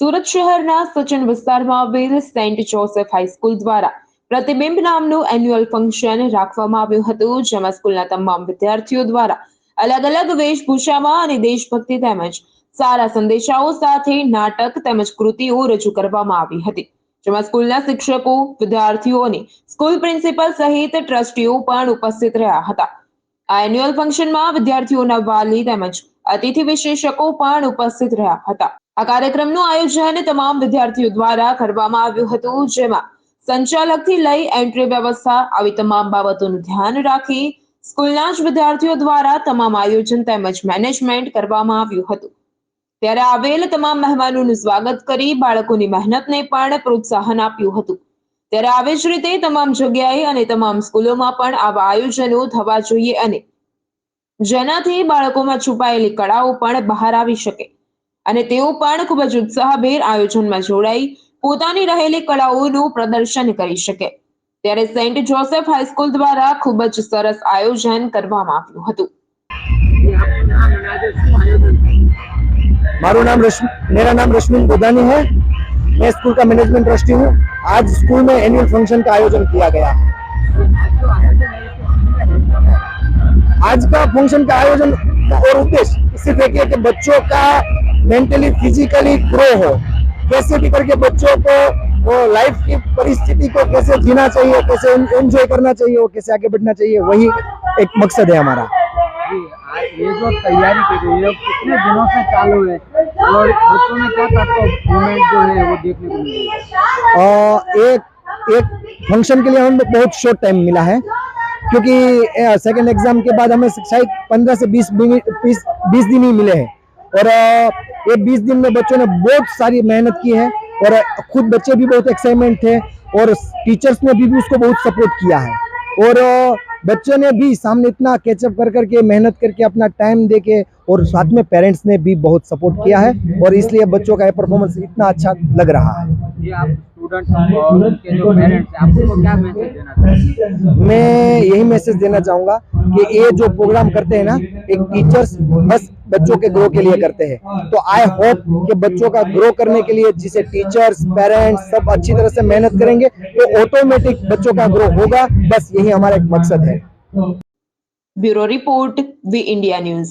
સુરત શહેરના સચન વિસ્તારમાં આવેલ સેન્ટ જોસેફ હાઈસ્કૂલ દ્વારા પ્રતિબિંબ નામનું એન્યુઅલ ફંક્શન રાખવામાં આવ્યું હતું, જેમાં સ્કૂલના તમામ વિદ્યાર્થીઓ દ્વારા અલગ અલગ વેશભૂષામાં અને દેશભક્તિ તેમજ સારા સંદેશાઓ સાથે નાટક તેમજ કૃતિઓ રજૂ કરવામાં આવી હતી, જેમાં સ્કૂલના શિક્ષકો, વિદ્યાર્થીઓ અને સ્કૂલ પ્રિન્સિપલ સહિત ટ્રસ્ટીઓ પણ ઉપસ્થિત રહ્યા હતા. આ એન્યુઅલ ફંક્શનમાં વિદ્યાર્થીઓના વાલી તેમજ અતિથિ વિશેષકો પણ ઉપસ્થિત રહ્યા હતા. આ કાર્યક્રમનું આયોજન તમામ વિદ્યાર્થીઓ દ્વારા કરવામાં આવ્યું હતું, જેમાં સંચાલકથી લઈ એન્ટ્રી વ્યવસ્થા આવી તમામ બાબતોનું ધ્યાન રાખી સ્કૂલના જ વિદ્યાર્થીઓ દ્વારા તમામ આયોજન તેમજ મેનેજમેન્ટ કરવામાં આવ્યું હતું. ત્યારે આવેલ તમામ મહેમાનોનું સ્વાગત કરી બાળકોની મહેનતને પણ પ્રોત્સાહન આપ્યું હતું. ત્યારે આવી જ રીતે તમામ જગ્યાએ અને તમામ સ્કૂલોમાં પણ આવા આયોજનો થવા જોઈએ અને જેનાથી બાળકોમાં છુપાયેલી કળાઓ પણ બહાર આવી શકે. અને તેઓ પણ ખૂબ જ ઉત્સાહભેર આયોજનમાં જોડાઈ પોતાની રહેલી કળાઓનું પ્રદર્શન કરી શકે ત્યારે સેન્ટ જોસેફ હાઈસ્કૂલ દ્વારા ખૂબ જ સરસ આયોજન કરવામાં આવ્યું હતું मारू नाम रश्मि मेरा नाम रश्मिन गोदानी है मैं स्कूल का मैनेजमेंट ट्रस्टी हूँ आज स्कूल में एनुअल फंक्शन का आयोजन किया गया आज का फंक्शन का आयोजन का और उद्देश्य सिर्फ एक है कि बच्चों का मेंटली फिजिकली ग्रो हो कैसे भी करके बच्चों को वो लाइफ की परिस्थिति को कैसे जीना चाहिए कैसे एंजॉय करना चाहिए और कैसे आगे बढ़ना चाहिए वही एक मकसद है हमारा। ये जो तैयारी की गई है कितने दिनों से चालू है? और बच्चों में क्या मूवमेंट जो है वो देखने को रही एक एक फ़ंक्शन के लिए हमें बहुत शॉर्ट टाइम मिला है क्योंकि सेकंड एग्ज़ाम के बाद हमें शायद पंद्रह से बीस बीस बीस दिन ही मिले हैं। और ये बीस दिन में बच्चों ने बहुत सारी मेहनत की है और खुद बच्चे भी बहुत एक्साइटमेंट थे और टीचर्स ने भी, भी उसको बहुत सपोर्ट किया है। और बच्चों ने भी सामने इतना कैचअप कर करके मेहनत करके अपना टाइम दे के और साथ में पेरेंट्स ने भी बहुत सपोर्ट किया है और इसलिए बच्चों का परफॉर्मेंस इतना अच्छा लग रहा है। स्टूडेंट्स और उनके जो पेरेंट्स हैं आपको क्या मैसेज देना चाहिए? मैं यही मैसेज देना चाहूँगा कि ये जो प्रोग्राम करते हैं ना एक टीचर्स बस बच्चों के ग्रो के लिए करते हैं। तो आई होप कि बच्चों का ग्रो करने के लिए जिसे टीचर्स पेरेंट्स सब अच्छी तरह से मेहनत करेंगे तो ऑटोमेटिक बच्चों का ग्रो होगा। बस यही हमारा एक मकसद है। Bureau report V India news.